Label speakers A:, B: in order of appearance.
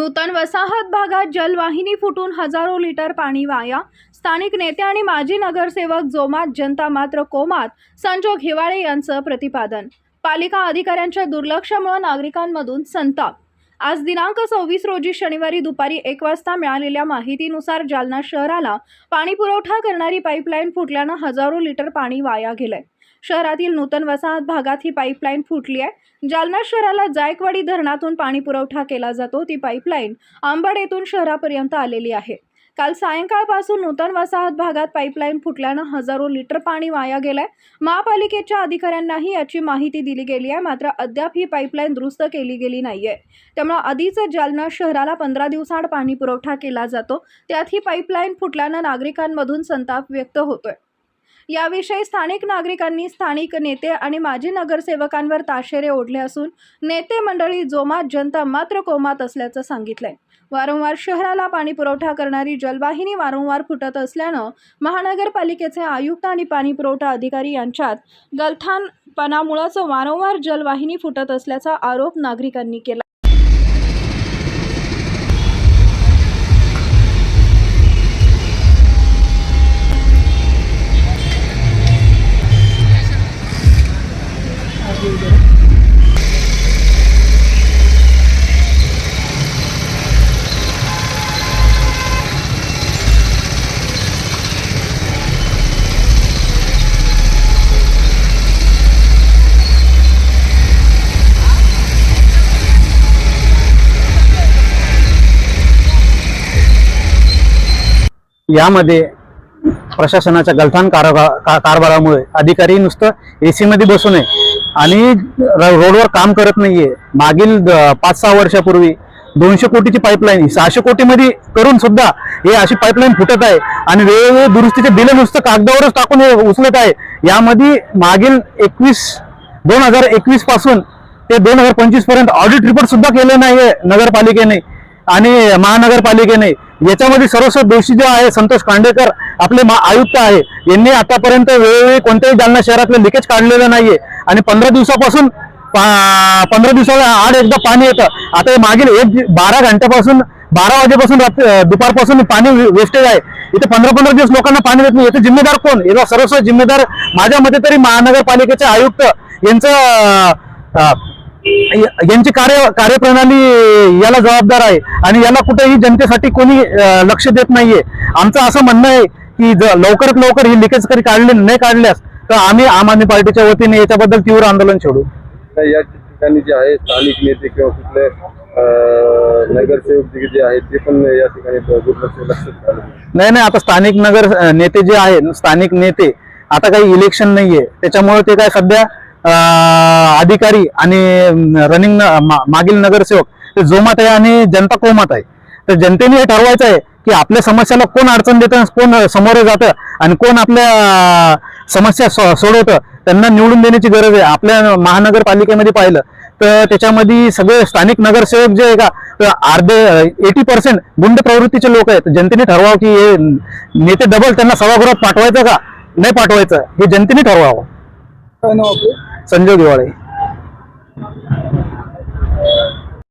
A: नूतन वसाहत भागात जलवाहिनी फुटून हजारो लिटर पाणी वाया. स्थानिक नेते आणि माजी नगरसेवक जोमात जनता मात्र कोमात. संजोग हिवाळे यांचं प्रतिपादन. पालिका अधिकाऱ्यांच्या दुर्लक्षामुळे नागरिकांमधून संताप. आज दिनांक सव्वीस रोजी शनिवारी दुपारी एक वाजता मिळालेल्या माहितीनुसार जालना शहराला पाणी पुरवठा करणारी पाईपलाईन फुटल्यानं हजारो लिटर पाणी वाया गेलंय. शहरातील नूतन वसाहत भागात ही पाईपलाईन फुटली आहे. जालना शहराला जायकवाडी धरणातून पाणी पुरवठा केला जातो. ती पाईपलाईन आंबड येथून शहरापर्यंत आलेली आहे. काल सायंकाळपासून नूतन वसाहत भागात पाईपलाईन फुटल्यानं हजारो लिटर पाणी वाया गेलंय. महापालिकेच्या अधिकाऱ्यांनाही याची माहिती दिली गेली आहे. मात्र अद्याप ही पाईपलाईन दुरुस्त केली गेली नाहीये. त्यामुळे आधीच जालना शहराला पंधरा दिवसाआड पाणी पुरवठा केला जातो. त्यात ही पाईपलाईन फुटल्यानं नागरिकांमधून संताप व्यक्त होतोय. याविषयी स्थानिक नागरिकांनी स्थानिक नेते आणि माजी नगरसेवकांवर ताशेरे ओढले असून नेते मंडळी जोमात जनता मात्र कोमात असल्याचं सांगितलंय. वारंवार शहराला पाणी पुरवठा करणारी जलवाहिनी वारंवार फुटत असल्यानं महानगरपालिकेचे आयुक्त आणि पाणी पुरवठा अधिकारी यांच्यात गलथानपणामुळंच वारंवार जलवाहिनी फुटत असल्याचा आरोप नागरिकांनी केला.
B: यामध्ये प्रशासनाच्या गलथान कारभा का- कारभारामुळे अधिकारी नुसतं ए मध्ये बसू नये आणि र- रोडवर काम करत नाहीये. मागील द- पाच सहा वर्षापूर्वी दोनशे कोटीची पाईपलाईन सहाशे कोटीमध्ये करून सुद्धा हे अशी पाईपलाईन फुटत आहे आणि वेगवेगळे दुरुस्तीचे बिल नुसतं कागदावरच टाकून हे उचलत आहे. यामध्ये मागील एकवीस दोन हजार एकवीसपासून ते दोन हजार पंचवीसपर्यंत ऑडिट रिपोर्ट सुद्धा केले नाहीये नगरपालिकेने आणि महानगरपालिकेने. याच्यामध्ये सर्वस्व दोषी जो आहे संतोष कांडेकर आपले आयुक्त आहे यांनी आतापर्यंत वेळोवेळी कोणत्याही जालना शहरातलं लिकेज काढलेलं नाहीये. आणि पंधरा दिवसापासून पा- पंधरा दिवसाला आड एकदा पाणी येतं. आता हे मागील एक बारा घंट्यापासून बारा वाजेपासून रात्री दुपारपासून पाणी वेस्टेज आहे. इथे पंधरा पंधरा दिवस लोकांना पाणी देत नाही. याचे जिम्मेदार कोण? याचा सर्वस्व जिम्मेदार माझ्या मते तरी महानगरपालिकेचे आयुक्त यांचं यांची कार्य कार्यप्रणाली याला जबाबदार आहे. आणि याला कुठेही जनतेसाठी कोणी लक्ष देत नाहीये. आमचं असं म्हणणं आहे की ज- लवकरात लवकर ही लिकेज करी काढले नाही काढल्यास तर आम्ही आम आदमी पार्टीच्या वतीने याच्याबद्दल तीव्र आंदोलन छेडू.
C: या ठिकाणी जे आहे स्थानिक नेते किंवा कुठले नगरसेवक जे जे आहेत ते पण या ठिकाणी.
B: नाही नाही आता स्थानिक नगर नेते जे आहेत स्थानिक नेते आता काही इलेक्शन नाहीये. त्याच्यामुळे ते काय सध्या अधिकारी आणि रनिंग मागील नगरसेवक ते जोमात आहे आणि जनता कोमात आहे. तर जनतेने हे ठरवायचं आहे की आपल्या समस्याला कोण अडचण देतं कोण समोर जातं आणि कोण आपल्या समस्या सोडवतं त्यांना निवडून देण्याची गरज आहे. आपल्या महानगरपालिकेमध्ये पाहिलं तर त्याच्यामध्ये सगळे स्थानिक नगरसेवक जे आहे का तर अर्धे एटी पर्सेंट गुंड प्रवृत्तीचे लोक आहेत. जनतेने ठरवावं की हे नेते डबल त्यांना सभागृहात पाठवायचं का? नाही पाठवायचं. हे जनतेने ठरवावं. संजय दिवाळे.